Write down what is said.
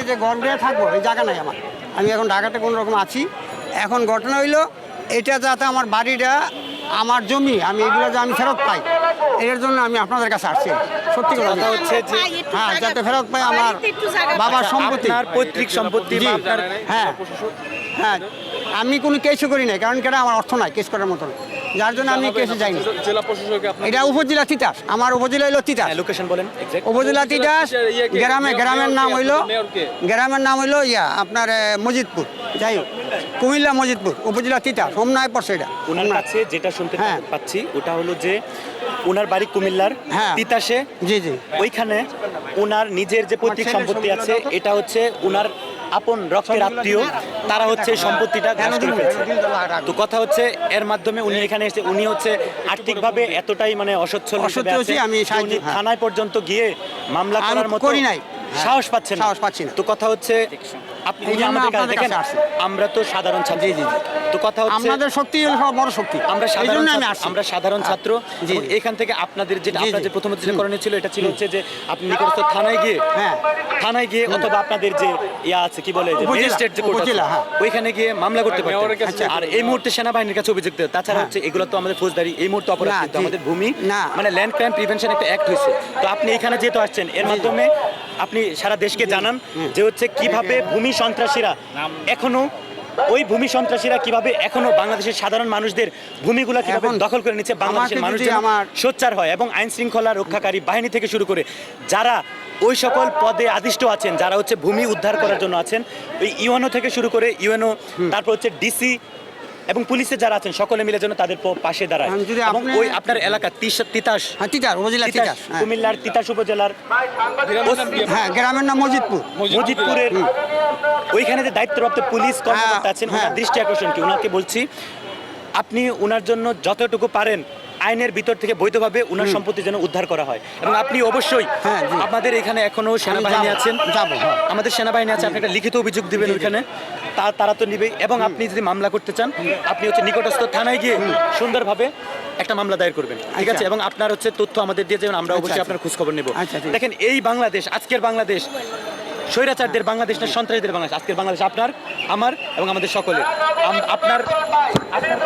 ঢাকাতে যে ঘর নিয়ে থাকব এই জায়গা নাই আমার। আমি এখন ঢাকাতে কোনো রকম আছি। এখন ঘটনা হইল এটা যাতে আমার বাড়িটা আমার জমি আমি এগুলো যে আমি ফেরত পাই এর জন্য আমি আপনাদের কাছে আসছি। সত্যি কথা হচ্ছে যে হ্যাঁ যাতে ফেরত পাই আমার বাবার সম্পত্তি। আর পৈতৃক সম্পত্তি হ্যাঁ। হ্যাঁ। আমি কোনো কেসও করি নাই কারণ কেন আমার অর্থ নাই কেস করার মতো যার জন্য আমি কেসে জেলা প্রশাসক এটা উপজেলা তিতাস আমার উপজেলা হইল তিতাস। লোকেশন বলেন উপজেলা তিতাস ইয়ে গ্রামে গ্রামের নাম হইল? গ্রামের নাম হইল ইয়া আপনার মজিদপুর। যাই হোক কুমিল্লা মজিদপুর উপজেলা তিতাস হোমনায় পড়ছে এটা। ওনার কাছে যেটা শুনতে হ্যাঁ। পাচ্ছি ওটা হলো যে ওনার বাড়ি কুমিল্লার হ্যাঁ। তিতাসে। জি জি। ওইখানে ওনার নিজের যে পৈতৃক সম্পত্তি আছে এটা হচ্ছে ওনার আপন রক্তের আত্মীয়। তারা হচ্ছে সম্পত্তিটা গ্রাস করে ফেলছে তো কথা হচ্ছে এর মাধ্যমে উনি এখানে এসে উনি হচ্ছে আর্থিকভাবে এতটাই মানে অসচ্ছল আমি হ্যাঁ। থানায় পর্যন্ত গিয়ে মামলা করার মতো করি নাই। সাহস পাচ্ছেন সাহস পাচ্ছি তো কথা হচ্ছে আপনি এই জন্য আমাদের কাছে আপনাদের দেখেন কাছে আসছি। আমরা তো সাধারণ ছাত্র জি, জি। তো কথা হচ্ছে আপনাদের শক্তি হলো সব বড় শক্তি আমরা এই সাধারণ জন্য আমি ছাত্র- আসছি আমরা সাধারণ ছাত্র জি, জি। এখান থেকে আপনাদের যেটা জি, জি। যেটা করণীয় ছিল এটা ছিল হচ্ছে যে আপনি নিকটস্থ থানায় গিয়ে হ্যাঁ। থানায় গিয়ে অথবা আপনাদের যে ইয়া আছে কি বলে যে উপজেলা, ম্যাজিস্ট্রেট যে কোর্ট আছে, উপজেলা, হ্যাঁ। ওইখানে গিয়ে মামলা করতে মেয়রের পারতেন কাছে আর এই মুহূর্তে সেনাবাহিনীর কাছে অভিযোগ দেয় তাছাড়া হ্যাঁ। হচ্ছে এগুলো তো আমাদের ফৌজদারি এই মুহূর্তে অপরাধ না, কিন্তু জি। আমাদের ভূমি না। মানে ল্যান্ড ক্রাইম প্রিভেনশন একটা অ্যাক্ট হয়েছে তো আপনি এখানে যেহেতু আসছেন এর মাধ্যমে আপনি সারা দেশকে জানান যে হচ্ছে কীভাবে ভূমি সন্ত্রাসীরা। এখনও ওই ভূমি সন্ত্রাসীরা কীভাবে এখনও বাংলাদেশের সাধারণ মানুষদের ভূমিগুলো কীভাবে দখল করে নিচ্ছে বাংলাদেশের মানুষ আমার- সোচ্চার হয় এবং আইন শৃঙ্খলা রক্ষাকারী বাহিনী থেকে শুরু করে যারা ওই সকল পদে আদিষ্ট আছেন যারা হচ্ছে ভূমি উদ্ধার করার জন্য আছেন ওই ইউএনও থেকে শুরু করে ইউএনও তারপর হচ্ছে ডিসি এবং পুলিশে যারা আছেন সকলে মিলে যেন তাদের পাশে দাঁড়ায় এবং ওই আপনার এলাকা তিস- তিতাস হ্যাঁ হ্যাঁ। কুমিল্লার তিতাস উপজেলার হ্যাঁ গ্রামের নাম মজিদপুর মজিদপুরের ওইখানে যে দায়িত্বপ্রাপ্ত পুলিশ কর্মকর্তা হ্যাঁ, আছেন হ্যাঁ। দৃষ্টি আকর্ষণ কি ওনাকে বলছি আপনি ওনার জন্য যতটুকু পারেন আইনের ভিতর থেকে বৈধভাবে ওনার সম্পত্তি যেন উদ্ধার করা হয়। এবং আপনি অবশ্যই হ্যাঁ। আমাদের এখানে এখনও সেনাবাহিনী আছেন। হ্যাঁ। আমাদের সেনাবাহিনী আছে আপনি একটা লিখিত অভিযোগ দিবেন ওইখানে। তা তারা তো নিবে। এবং আপনি যদি মামলা করতে চান আপনি হচ্ছে নিকটস্থ থানায় গিয়ে সুন্দরভাবে একটা মামলা দায়ের করবেন। ঠিক আছে? আচ্ছা। এবং আপনার হচ্ছে তথ্য আমাদের দিয়ে যাবেন আমরা আচ্ছা, অবশ্যই আচ্ছা। আপনার খোঁজ খবর নেব আছে। দেখেন এই বাংলাদেশ আজকের বাংলাদেশ স্বৈরাচারদের বাংলাদেশ না সন্ত্রাসীদের বাংলাদেশ? আজকের বাংলাদেশ আপনার আমার এবং আমাদের সকলের। আপনার আপনার